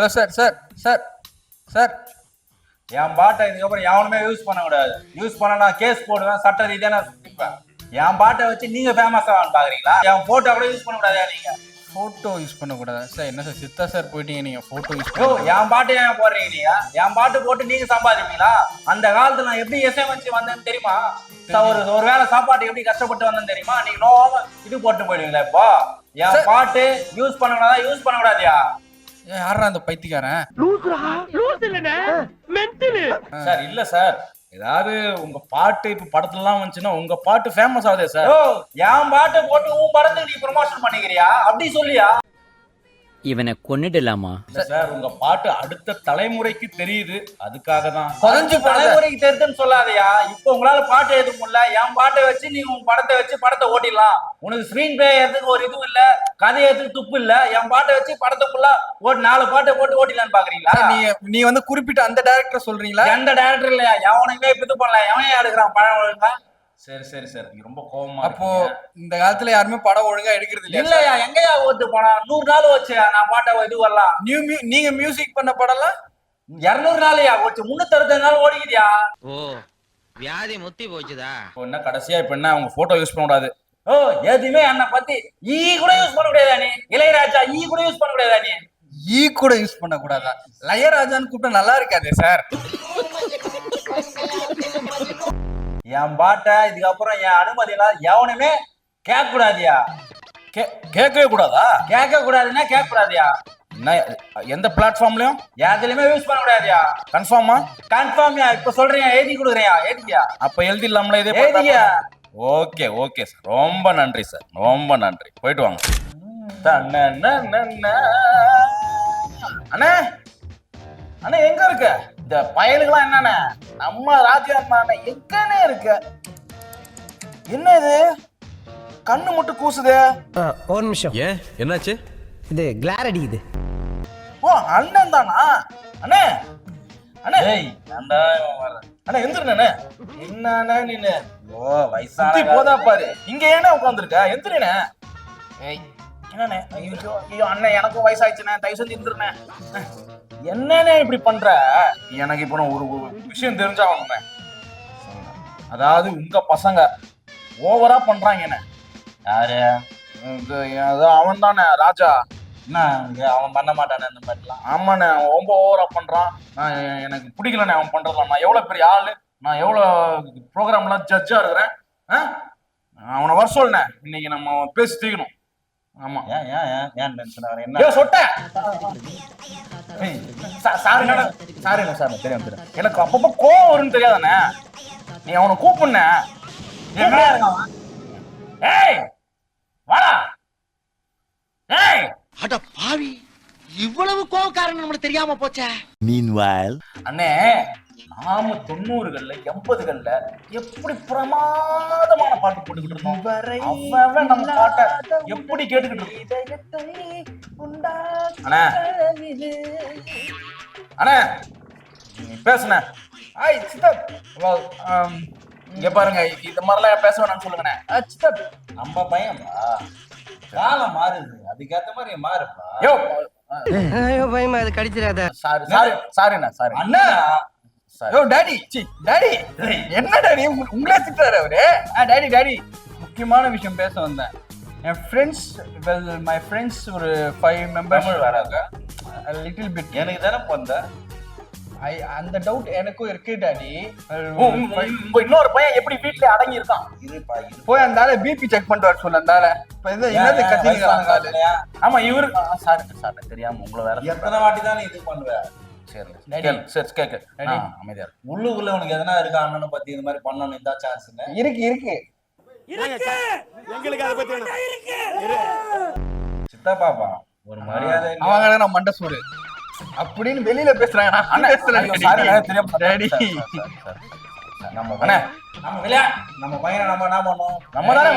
Hello sir sir sir sir. என் பாட்டை இதுக்கப்புறம் எவனுமே யூஸ் பண்ணக்கூடாது. யூஸ் பண்ண நான் கேஸ் போடுவேன் சட்ட ரீதியா நான் சுத்திப்பேன். என் பாட்டை வச்சு நீங்க ஃபேமஸ் ஆகணும் பாக்குறீங்களா? என் போட்டோ கூட யூஸ் பண்ணக்கூடாதா நீங்க? ஃபோட்டோ யூஸ் பண்ணக்கூடாதா? சார் என்ன சார் சித்தா சார் போயிட்டீங்க நீங்கள் ஃபோட்டோ யூஸ் பண்ண என் பாட்டு ஏன் போடுறீங்க நீங்க? என் பாட்டு போட்டு நீங்க சம்பாதிப்பீங்களா? அந்த காலத்துல நான் எப்படி எஸ்எம்என்சி வந்தேன்னு தெரியுமா? ஒரு ஒரு வேளை சாப்பாட்டு எப்படி கஷ்டப்பட்டு வந்தேன்னு தெரியுமா? நீங்க நோவாம இது போட்டு போயிடுவீங்களா இப்போ? என். பாட்டு யூஸ் பண்ணக்கூடாதா? யூஸ் பண்ணக்கூடாதியா? யாரா அந்த பைத்தியக்காரன்? சார் இல்ல சார். ஏதாவது உங்க பாட்டு இப்ப படத்துலலாம் வந்துச்சுன்னா உங்க பாட்டு ஃபேமஸ் ஆகுதே சார். என் பாட்டை போட்டு உன் படத்துக்கு நீ ப்ரொமோஷன் பண்ணிக்கிறியா? அப்படி சொல்லியா? இவனை கொன்னுடலாமா? சார் உங்க பாட்டு அடுத்த தலைமுறைக்கு தெரியுது. அதுக்காக தான் போனது தலைமுறைக்கு தெரிதுன்னு சொல்லாதயா. இப்போ உங்களால பாட்டு எழுத முடியல. என் பாட்டை வச்சு நீ உன் படத்தை வச்சு படத்தை ஓட்டிடலாம். உனக்கு ஸ்கிரீன் பிளே ஏறதுக்கு ஒரு இதுவும் இல்ல. கதை ஏறதுக்கு துப்பு இல்ல. என் பாட்டை வச்சு படத்தை ஃபுல்லா ஓட்டு நாலு பாட்டை போட்டு ஓட்டிடலான்னு பாக்குறீங்களா? நீ நீ வந்து குறிப்பிட்ட அந்த டேரக்டர் சொல்றீங்களா? எந்த டேரக்டர் இல்லையா? எவனுமே இப்ப இது பண்ணல எவனே எடுக்கிறான் ஒழுங்கா சரி சரி சார். நீங்க ரொம்ப கோவமா அப்போ. இந்த காலத்துல யாருமே படம் ஒழுங்கா எடுக்கிறது இல்லையா இல்லையா? எங்கயா ஓட்டு போனா நூறு நாள் வச்சு நான் பாட்டை இது வரலாம். நியூ நீங்க மியூசிக் பண்ண படம்லாம்? இருநூறு நாளையா ஓச்சு. முன்னூத்தி அறுபத்தஞ்சு நாள் ஓடிக்குதியா ஓ வியாதி முத்தி போச்சுதா? இப்போ என்ன கடைசியா இப்ப என்ன? உங்க போட்டோ யூஸ் பண்ண கூடாது. ஓ எதுவுமே என்னை பத்தி ஈ கூட யூஸ் பண்ண முடியாதா நீ? இளையராஜா ஈ கூட யூஸ் பண்ண முடியாதா நீ? ஈ கூட யூஸ் பண்ண கூடாதா லயராஜான்னு கூப்பிட்டா நல்லா இருக்காதே சார்? என் பாட்டை இதுக்கப்புறம் என் அனுமதி எல்லாம் எவனுமே கேட்க கூடாதியா கேட்கவே கூடாதா? கேட்க கூடாதுன்னா கேட்க கூடாதியா எந்த பிளாட்ஃபார்ம்லயும் எதுலயுமே யூஸ் பண்ண கூடாதியா கன்ஃபார்மா கன்ஃபார்ம்யா இப்ப சொல்றீங்க எழுதி கொடுக்குறியா எழுதியா? அப்ப எழுதிடலாம்ல இதே எழுதியா? ஓகே ஓகே சார் ரொம்ப நன்றி சார் ரொம்ப நன்றி. போயிட்டு வாங்க. அண்ணே அண்ணே எங்க இருக்க? இந்த பயலுக்கெல்லாம் என்னண்ணே? நம்ம ராஜ்யம் அண்ணே எங்கண்ணே இருக்க? என்ன இது கண்ணு மட்டும் கூசுதே. ஒரு நிமிஷம். ஏன்? என்னாச்சு? இது கிளார் அடிக்குது ஓ அண்ணன் தானா? அண்ணே அண்ணே. ஏய் ஏன்டா இவன் வர்றான்? அண்ணே எந்திரண்ணே என்னண்ணே நீனு ஓ வயசான போதா பாரு. இங்க ஏன்னா உட்காந்துருக்க எந்திரண்ணே. ஏய் என்னண்ணே? ஐயோ ஐயோ அண்ணன் எனக்கும் வயசாயிடுச்சுண்ணே. தயவு செஞ்சு இருந்துருண்ணே. என்னண்ணே இப்படி பண்ற? எனக்கு இப்போ நான் ஒரு ஒரு விஷயம் தெரிஞ்சாகணுண்ணே அதாவது உங்க பசங்க ஓவரா பண்றாங்கண்ணே. யாரு? இது அவன் தானே ராஜா. என்ன அவன் பண்ண மாட்டானே இந்த மாதிரிலாம். ஆமாண்ணே அவன் ரொம்ப ஓவரா பண்றான். நான் எனக்கு பிடிக்கலண்ணே அவன் பண்றதுலாம் நான் எவ்வளோ பெரிய ஆளு? நான் எவ்வளோ ப்ரோக்ராம்லாம் ஜட்ஜாக இருக்கிறேன்? ஆ? அவனை வர சொல்லுண்ணே. இன்னைக்கு நம்ம பேசி தீக்கணும் ஆமா. ஏன் ஏன் ஏன் ஏன் டென்ஷன் ஆகிற? என்ன? ஏய் சொட்ட! ஏய், சாரி தெரியும் தெரியும் எனக்கு அப்பப்போ கோவம் வரும்னு தெரியாதானே? நீ அவனை கூப்பிடுண்ணே என்ன இருக்கான்? ஏய்! வாடா! ஏய்! அட பாவி இவ்வளவு கோவக்காரன் நம்மளுக்கு தெரியாம போச்சே. அண்ணே நாம தொண்ணூறுகள்ல எண்பதுகள்ல எப்படி பிரமாதமான பாட்டு போட்டுக்கிட்டு இருந்தோம்? நம்ம பாட்டை எப்படி கேட்டுக்கிட்டு இருக்கோம் அண்ணே. அண்ணே நீ பேசுன ஐய் சித்தப். இங்க பாருங்க இந்த மாதிரிலாம் பேச வேணாம்னு சொல்லுங்கண்ணே. சித்தப். நம்ம பையன்பா காலம் மாறுது அதுக்கேத்த மாதிரி மாறுப்பா. யோ. ஐயோ பயமா அது கடிச்சிடாத. சாரி சாரி சாரிண்ணா சாரி. அண்ணா சாரி யோ டாடி சி டாடி என்ன டாடி உங்க- உங்களே திட்டுறாரு அவரு? ஆ டாடி டாடி முக்கியமான விஷயம் பேச வந்தேன். என் ஃப்ரெண்ட்ஸ் வெல் மை ஃப்ரெண்ட்ஸ் ஒரு ஃபைவ் மெம்பர்ஸ் வராங்க. லிட்டில் பிட் எனக்கு தானே பொந்த? ஐ அந்த டவுட் எனக்கும் இருக்கு டாடி. இன்னொரு பையன் எப்படி வீட்ல அடங்கி இருக்கான் போய் அந்த ஆளை பிபி செக் பண்ணிட்டு வர சொல்லு அந்த ஆளை. இப்போ இது என்னது கத்திக்கிறாங்க ஆளு? ஆமா இவரு சாரி சாரி தெரியாம உங்களை வேற எத்தனை வாட்டி தானே இது பண்ணுவ? சரி Daddy. கேளு, சரி. அமைதியா இரு. உள்ளுக்குள்ள உனக்கு எதனா இருக்கா அண்ணனை பத்தி இந்த மாதிரி பண்ணணும் இந்த சான்ஸ்னு இருக்கு இருக்கு. சித்தப்பாப்பா ஒரு மரியாதை? அவங்க நான் மண்டை சோறு. அப்படின்னு வெளியில பேசுறாங்க. நம்ம பையன் நம்ம விளையா நம்ம பையனை நம்ம என்ன பண்ணோம் நம்ம தானே.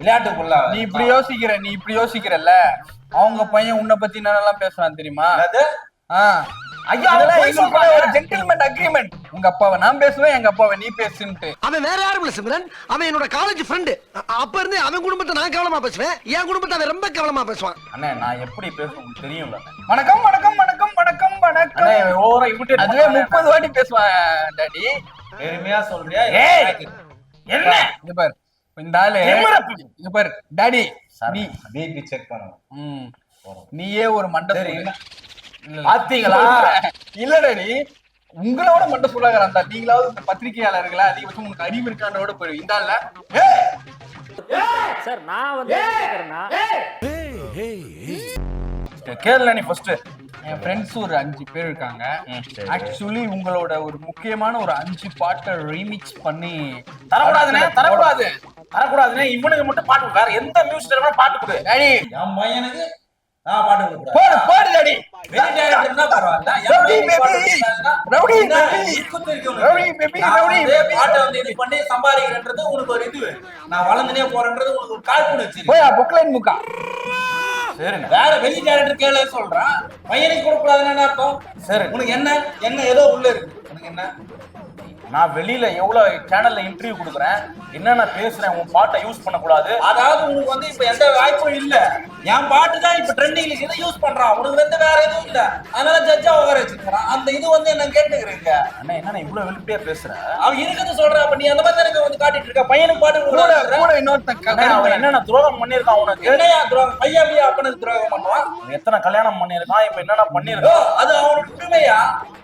விளையாட்டுக்குள்ள. நீ இப்படி யோசிக்கிற நீ இப்படி யோசிக்கிறல்ல. அவங்க பையன் உன்னை பத்தி என்னெல்லாம் பேசுறான் தெரியுமா? ஐயா, இதெல்லாம் பொய் எங்களுக்குள்ள. ஒரு ஜென்டில்மேன் அக்ரிமெண்ட் உங்க அப்பாவை நான் பேசுவேன் எங்க அப்பாவை நீ பேசுன்ட்டு. அவன் வேற யாரும் இல்ல சிம்ரன்? அவன் என்னோட காலேஜ் ஃப்ரெண்டு அப்ப இருந்து அவன் குடும்பத்தை நான் கவனமா பேசுவேன். என் குடும்பத்தை அவன் ரொம்ப கவனமா பேசுவான். அண்ணே நான் எப்படி பேசுவேன் உங்களுக்கு தெரியும்ல? அண்ணே. வணக்கம் வணக்கம் வணக்கம் வணக்கம். அண்ணே வணக்கம் ஓவரா அதுவே. முப்பது வாட்டி பேசுவான் டாடி. பெருமையா சொல்றியா? ஏய்! என்ன? இங்க பாரு. இந்த ஆளு. இங்க பாரு. டாடி நீ. பிபி செக் பண்ணணும். ம், நீயே ஒரு மண்டை பாத்தீங்களா? இல்ல டாடி உங்களோட மண்டை சூடாகிறான் தான் நீங்களாவது இந்த பத்திரிகையாளர்களா? அதிகபட்சம் உங்களுக்கு அறிவு இருக்கான்றோட போயிடும் இந்த ஆள்ல சார் நான் வந்து கேரளா நீ ஃபர்ஸ்ட் என் ஃப்ரெண்ட்ஸ் ஒரு அஞ்சு பேர் இருக்காங்க. ஆக்சுவலி உங்களோட ஒரு முக்கியமான ஒரு அஞ்சு பாட்டை ரீமிக்ஸ் பண்ணி தரக்கூடாதுண்ணே தரக்கூடாது. தரக்கூடாதுண்ணே இவனுக்கு மட்டும் பாட்டு வேற எந்த மியூசிக் பாட்டு கொடு. டாடி என் பையனுக்கு நான் பாட்டு போடு போடு டாடி வெளி பரவாயில்ல. ரவுடி என்ன பாட்டை வந்து பண்ணி சம்பாதிக்கிறேன்றது உனக்கு ஒரு இது நான் வளர்ந்துனே போறேன்றது உனக்கு ஒரு காழ்ப்புணர்ச்சி முக்கா வேற வெளி டேரக்டர் கேளு சொல்றான் பையனுக்கு கொடுக்கூடாதுன்னு என்ன அர்த்தம் சரி. உனக்கு என்ன என்ன ஏதோ உள்ள இருக்கு உனக்கு என்ன நான் வெளியில எவ்வளவு சேனல்ல இன்டர்வியூ கொடுக்குறேன் என்னென்ன பேசுறேன் உன் பாட்டை யூஸ் பண்ண கூடாது அதாவது உனக்கு வந்து இப்ப எந்த வாய்ப்பும் இல்ல. என் பாட்டு தான் இப்ப ட்ரெண்டிங்ல இதை யூஸ் பண்றான். உனக்கு வந்து வேற எதுவும் இல்ல. அதனால ஜட்ஜா உட்கார வச்சிருக்கான் அந்த இது வந்து என்ன கேட்டுக்கிறீங்க? அண்ணா என்ன இவ்வளவு வெளிப்படையா பேசுற? அவன் இருக்குது சொல்றான் அப்ப நீ அந்த மாதிரி எனக்கு வந்து காட்டிட்டு இருக்க? பையனுக்கு பாட்டு கூட இன்னொருத்தன் அவன் என்னென்ன துரோகம் பண்ணிருக்கான் உனக்கு? என்னையா துரோகம்? பையன் அப்படியே அப்பனுக்கு துரோகம் பண்ணுவான்? எத்தனை கல்யாணம் பண்ணிருக்கான் இப்ப என்னென்ன பண்ணிருக்கான் அது அவனோட உரிமையா?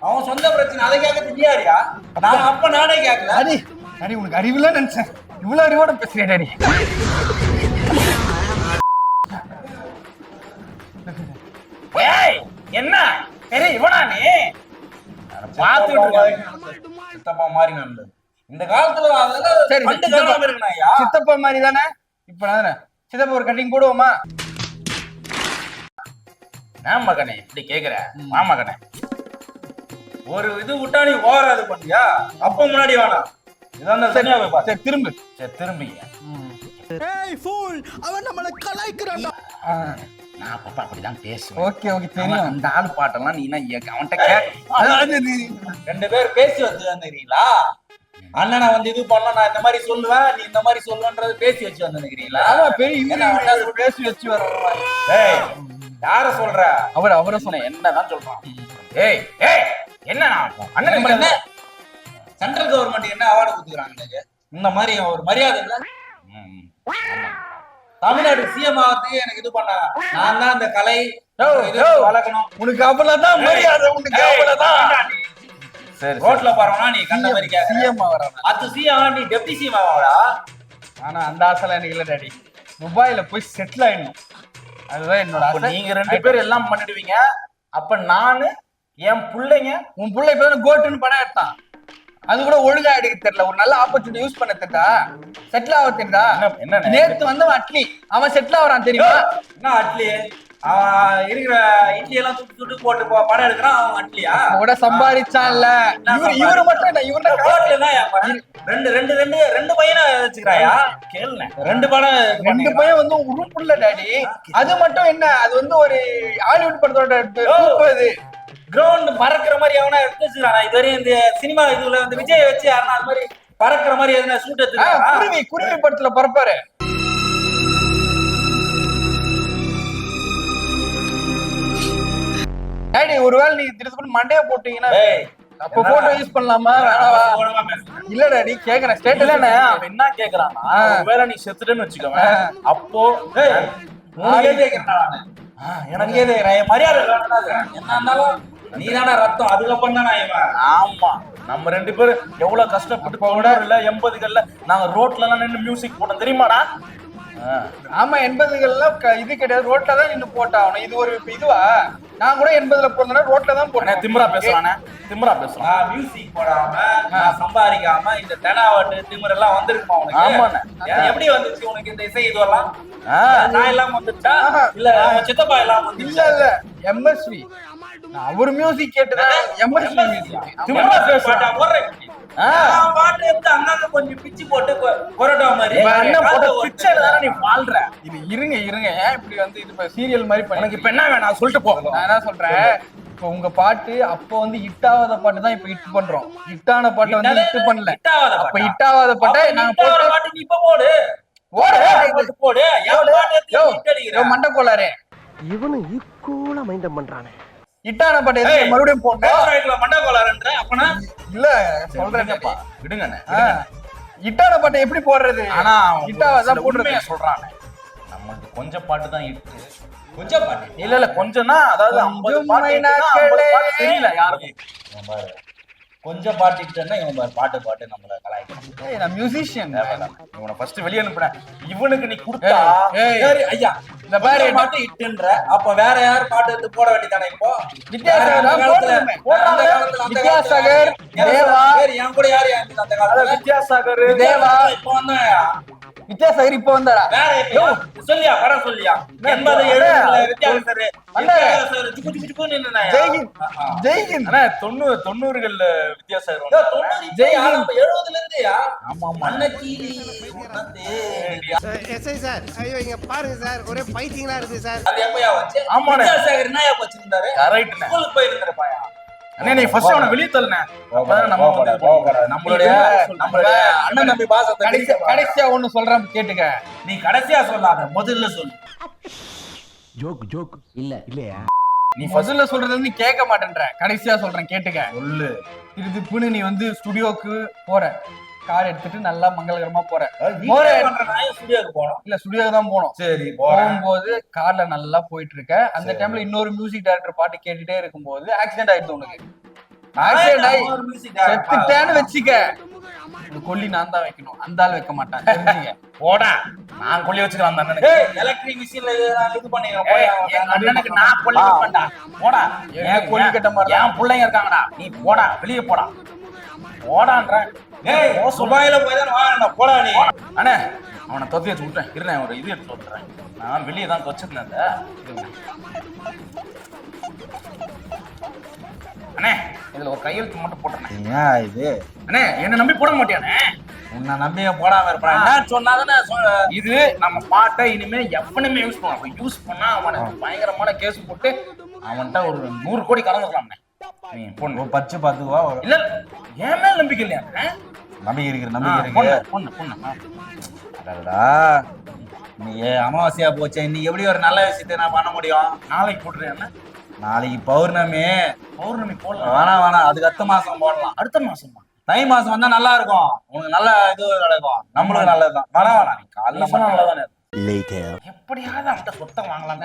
அவன் சொந்த பிரச்சனை. அதை கேட்க தெரியாடியா நான் அப்ப நானே கேட்கல டாடி டாடி உனக்கு அறிவுல நினைச்சேன். இவ்வளவு அறிவோட பேசுறேன் ஏய் என்ன? சரி இவனா நீ? பார்த்துட்டு சித்தப்பா மாதிரி நடந்தது இந்த காலத்துல அதெல்லாம் சரி சித்தப்பா மாதிரி தானே? இப்ப நான் தானே? சித்தப்பா ஒரு கட்டிங் போடுவோமா? நான் மகனே இப்படி கேக்குற. மா. மகனே. ஒரு இது விட்டா நீ ஓவராது பண்ணியா அப்ப முன்னாடி வேணாம் இதான் போய் பாரு. சரி திரும்பு. சரி திரும்பிங்க. ஆ, நான் அப்பப்ப அப்படிதான் பேசுவேன். ஓகே ஓகே தெரியும். அந்த ஆள் பாட்டெல்லாம் நீ அவன்கிட்ட இது- ரெண்டு பேர் பேசி வந்து வந்துக்கிறீங்களா அண்ணனை வந்து இது பண்ண நான் இந்த மாதிரி சொல்லுவேன் நீ இந்த மாதிரி சொல்லுன்றது பேசி வச்சு வந்துக்கிறீங்களா ஆமா பெரிய பேசி வச்சு வர ஏய் யார சொல்ற? அவர் அவரை சொன்ன என்னதான் சொல்றான். ஏய் ஏய் என்ன அண்ணன் சென்ட்ரல் கவர்மெண்ட் என்ன அவார்டு கொடுத்துக்கிறாங்க இந்த மாதிரி ஒரு மரியாதை இல்ல? தமிழ்நாடு சிஎம் ஆகிறதுக்கு எனக்கு இது பண்ணாங்க நான் தான் இந்த கலை. வளர்க்கணும். உனக்கு அவ்வளவுதான் மரியாதை உனக்கு அவ்வளவுதான். சரி ரோட்ல பாருவனா நீ கண்ட மாதிரி சிஎம் ஆகிறான் அது சிஎம் நீ டெப்டி சிஎம் ஆவாடா? ஆனா அந்த ஆசைலாம் எனக்கு இல்ல டாடி. துபாயில போய் செட்டில் ஆயிடணும். அதுதான் என்னோட நீங்க ரெண்டு பேரும் எல்லாம் பண்ணிடுவீங்க. அப்ப நானு என் பிள்ளைங்க உன் புள்ள இப்ப கோட்டுன்னு படம் எடுத்தான். அது கூட ஒழுங்கா எடுக்க தெரியல. ஒரு நல்ல ஆப்பர்ச்சுனிட்டி யூஸ் பண்ண தெரியல. செட்டில் ஆக தெரியுதா என்ன- நேத்து வந்தவன் அட்லி. அவன் செட்டில் ஆகிறான் தெரியுமா? என்ன அட்லி? இருக்கிற இட்லி எல்லாம் சுட்டு சுட்டு போட்டு போ- படம் எடுக்கிறான் அவன் அட்லியா? கூட சம்பாதிச்சான்ல. இவரு இவரு மட்டும் இவரு படம்? ரெண்டு ரெண்டு ரெண்டு ரெண்டு பையனை வச்சுக்கிறாயா? கேளுங்க ரெண்டு படம் ரெண்டு. பையன் வந்து உருப்புள்ள டாடி. அது மட்டும் என்ன அது வந்து ஒரு ஹாலிவுட் படத்தோட அது. கிரவுண்ட் பறக்கிற மாதிரி அவனா எடுத்து வச்சுக்கிறானா? இது வரையும் இந்த சினிமா இதுல வந்து விஜய் வச்சு யாருன்னா அது மாதிரி பறக்கிற மாதிரி எதுனா எடுத்துக்கிறானா குருவி குருவி படத்துல பறப்பாரு. டாடி ஒருவேளை நீங்க திருப்பி மண்டைய போட்டீங்கன்னா அப்ப போட்டோ யூஸ் பண்ணலாமா. இல்ல டாடி கேக்குறேன் ஸ்டேட்டஸ் இல்லண்ணே அவன் என்ன கேக்குறான்னா ஒருவேளை நீ செத்துட்டேன்னு வச்சுக்கோங்க அப்போ உனக்கே நானு. ஆ, எனக்கு எனக்கே கேக்குறேன் மரியாதை வேண்டாம் அது. என்ன இருந்தாலும் நீ தானே ரத்தம் அதுக்கப்புறம் தான் இவன்? ஆமா. நம்ம ரெண்டு பேரும் எவ்வளவு கஷ்டப்பட்டு தொண்ணூறுல எண்பதுகள்ல நாங்க ரோட்ல எல்லாம் நின்னு மியூசிக் போட்டோம் தெரியுமாடா. ஆமா எண்பதுகள்லாம் க- இது கிடையாது. ரோட்ல தான் நின்னு போட்டாகணும். இது ஒரு இதுவா? நான் கூட எண்பதுல பிறந்தனா ரோட்ல தான் போட்டேன். திமிரா பேசுறானே? திமிரா பேசுறான். நான் மியூசிக் போடாம நான் சம்பாதிக்காம இந்த தெனாவட்டு திமிர் எல்லாம் வந்திருக்குமா உனக்கு. ஏன், எப்படி வந்துச்சு உனக்கு இந்த இசை இதுவெல்லாம். நான் எல்லாம் வந்துச்சா? ஆஹா. இல்ல சித்தப்பா எல்லாம் இல்ல வந்துச்சா இல்ல எம்எஸ்வி அவர் மியூசிக் கேட்டுதான் மியூசிக். பாட்டா போடுறேன். எடுத்து கொஞ்சம் பிச்சு போட்டு கொ- கொரோட்டா மாதிரி. இவன் அண்ணன் போட்ட காத்து பிக்சர் தானே நீ வாழ்ற? இது இருங்க இருங்க. ஏன் இப்படி வந்து இது சீரியல் மாதிரி எனக்கு பண்ணி இப்ப என்ன வேணாம் சொல்லிட்டு போகலாம் நான் என்ன சொல்றேன்? இப்போ உங்க பாட்டு அப்போ வந்து இட்டாவாத பாட்டு தான் இப்போ ஹிட் பண்றோம். ஹிட்டான பாட்டு வந்து? ஹிட் பண்ணல. ஹிட்டாவாத அப்ப பாட்டை? நாங்க ஹிட்டாவாத போட்டு பாட்டு நீ இப்ப போடு. ஓடு. போடு. என் பாட்டு எடுத்து யோ, hit அடிக்கிற. யோ, மண்டை கோளாறு. இவனும் ஈக்குவலா மைண்டம் பண்றானே. இட்டான பாட்டு மறுபடியும் பேசுறாங்களா, மண்டை கோளாறுன்ற? அப்பனா இல்ல சொல்றேன் விடுங்கப்பா, விடுங்கண்ணே, ஆ. விடுங்கண்ணே. இட்டான பாட்டை எப்படி போடுறது? ஆனா இட்டாவை தான் உண்மையை சொல்றானே. நம்மளுக்கு கொஞ்சம் பாட்டு தான் இருக்கு. கொஞ்சம் பாட்டு? இல்ல இல்ல கொஞ்சம்னா அதாவது ஐம்பது பாட்டு தெரியல யாருக்கும். கொஞ்சம் பாட்டு இட்டுன்னா இவன் பாட்டு பாட்டு நம்மள கலாய்க்கிறான் நான் மியூசிஷியன் இவனை ஃபர்ஸ்ட் வெளிய அனுப்புறேன். இவனுக்கு நீ கொடுத்தா ஐயா இந்த பாரு பாட்டு இட்டுன்ற. அப்ப வேற யார் பாட்டு எடுத்து போட வேண்டியதானே இப்போ? வித்யாசாகர் தேவா. என் கூட யார் அந்த காலத்துல? வித்யாசாகர் தேவா. இப்போ வந்தாயா வித்யாசாகர் இப்போ வந்தாரா? சொல்லியா படம் சொல்லியா? எண்பது? ஜெய்ஹிந்த். ஜெய்ஹிந்த். தொண்ணூறு தொண்ணூறுகள்ல வித்யாசாகர் இதோ வந்தாரு. தொண்ணூறு இப்போ ஜெய் யாரு? ஹிந்த். அப்ப எழுபதுல இருந்துயா? ஆமா ஆமா. எஸ்ஐ சார் ஐயோ இங்க பாருங்க சார். ஒரே பைத்தியங்களா இருக்கு சார். அது எப்பயா வச்சு? ஆமாண்ணே. வித்யாசாகர் என்னயா வச்சிருந்தாரு கரெக்ட்ண்ணே ஸ்கூலுக்கு போயிருந்திருப்பாயா அண்ணே நீ ஃபர்ஸ்ட் அவனை வெளிய தள்ளுனே அப்பதான் நம்ம வந்து நம்மளுடைய நம்மளுடைய அண்ணன் தம்பி பாசத்தை கடைசி பிரிக்க பாரு. கடைசியா ஒண்ணு சொல்றேன் கேட்டுக்க. நீ கடைசியா சொல்லாத முதல்ல சொல்லு. நீ முதல்ல சொல்றது கேட்க மாட்டேன்ற. கடைசியா சொல்றேன் கேட்டுக்க. சொல்லு. திருதுப்புன்னு நீ வந்து ஸ்டுடியோக்கு போற. கார் எடுத்துட்டு நல்லா மங்களகரமா போற வீட்லயே போற பண்ற நாயும் ஸ்டுடியோக்கு போனோம் இல்ல ஸ்டுடியோக்கு தான் போனோம் சரி போறேன். போகும்போது கார்ல நல்லா போயிட்டு இருக்க அந்த டைம்ல இன்னொரு மியூசிக் டைரக்டர் பாட்டு கேட்டுட்டே இருக்கும்போது ஆக்சிடென்ட் ஆயிடுது உனக்கு. ஆக்சிடென்ட் ஆகி. செத்துட்டேன்னு வச்சுக்க. கொல்லி நான் தான் வைக்கணும். அந்த ஆள் வைக்க மாட்டான். போடா. நான் கொல்லி வச்சுக்கலாம் அந்த அண்ணனுக்கு. electric machine-ல இது அண்ணனுக்கு நான் கொல்லி வைப்பேன்டா. போடா. என் கொல்லி கட்ட மாதிரி என் பிள்ளைங்க இருக்காங்கடா. நீ போடா. வெளிய போடா. போடான்றேன். ஏய், துபாயில போய் தானே வாங்கணும். போடா நீ. அண்ணே அவனை தொத்தி வச்சு விட்டேன் இருந்தேன் ஒரு இது எடுத்து வந்துடுறேன் நான் வெளியே தான் இது. அண்ணே இதுல ஒரு கையெழுத்து மட்டும் போட்டுறேன். ஏன் இது? அண்ணே என்ன நம்பி போட மாட்டியானே உன்னை நம்பியே போடாம இருப்பான். என்ன சொன்னாதானே இது நம்ம பாட்டை இனிமே எவனுமே யூஸ் பண்ணுவான் யூஸ் பண்ணா அவனுக்கு பயங்கரமான கேஸ் போட்டு அவன்கிட்ட ஒரு நூறு கோடி கலந்துக்கலாம்ண்ணே நீ பொண்ணு ஒரு பச்சு வரும் இல்ல என் மேல நம்பிக்கை இல்லையா? அண்ணே? நம்பிக்கை இருக்கிற நம்பிக்கை பொண்ணு இருக்கு பொண்ணு. பொண்ணு. அடடா. இன்னைக்கு அமாவாசையா போச்சு? இன்னைக்கு எப்படி ஒரு நல்ல விஷயத்தை நான் பண்ண முடியும்? நாளைக்கு போட்டுறேன் அண்ணே. நாளைக்கு பௌர்ணமி. பௌர்ணமி போடலாம் வேணாம் வேணாம். அதுக்கு அடுத்த மாசம் போடலாம். அடுத்த மாசமா? தை மாசம் வந்தா நல்லா இருக்கும். உனக்கு நல்ல இது கிடைக்கும். நம்மளுக்கு நல்லதுதான் வேணாம் வேணாம். நீ நீ மட்டும் நல்லதானே? எப்படியாவது அவன்கிட்ட சொத்தை வாங்கலாம்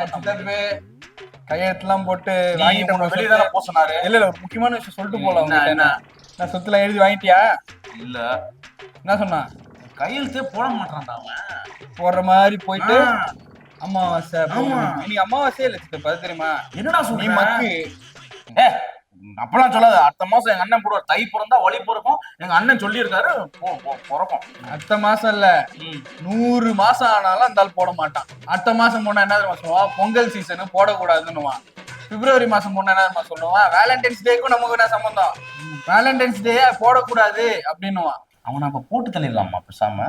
கையெழுத்துலாம் போட்டு வாங்கிட்டு வெளியே. தானே போக சொன்னாரு? இல்ல இல்ல ஒரு முக்கியமான விஷயம் சொல்லிட்டு போலாம் என்ன? நான் சொத்துல எழுதி வாங்கிட்டியா? இல்ல. என்ன சொன்னா? கையெழுத்தே போட மாட்டான்டா அவன். போடுற மாதிரி போயிட்டு. அமாவாசை. இன்னைக்கு அமாவாசையே இல்ல சித்தப்பா தெரியுமா? என்னடா நீ சொல்ற மக்கு. அப்பெல்லாம் சொல்லாத. அடுத்த மாசம் எங்க அண்ணன் போடுவார். தை பிறந்தா ஒளி பிறக்கும். எங்க அண்ணன் சொல்லியிருக்காரு பிறக்கும். அடுத்த மாசம் இல்ல. நூறு மாசம் ஆனாலும் அந்த போட மாட்டான். அடுத்த மாசம் போனா என்ன சொல்லுவான் பொங்கல் சீசனு போடக்கூடாதுன்னுவான் பிப்ரவரி மாசம் போனா என்ன சொல்லுவான் வேலண்டைன்ஸ் டேக்கும் நமக்கு என்ன சம்பந்தம்? வேலண்டைன்ஸ் டே போடக்கூடாது அப்படின்னுவான் அவனை அப்ப போட்டு தள்ளிடலாமா பேசாம?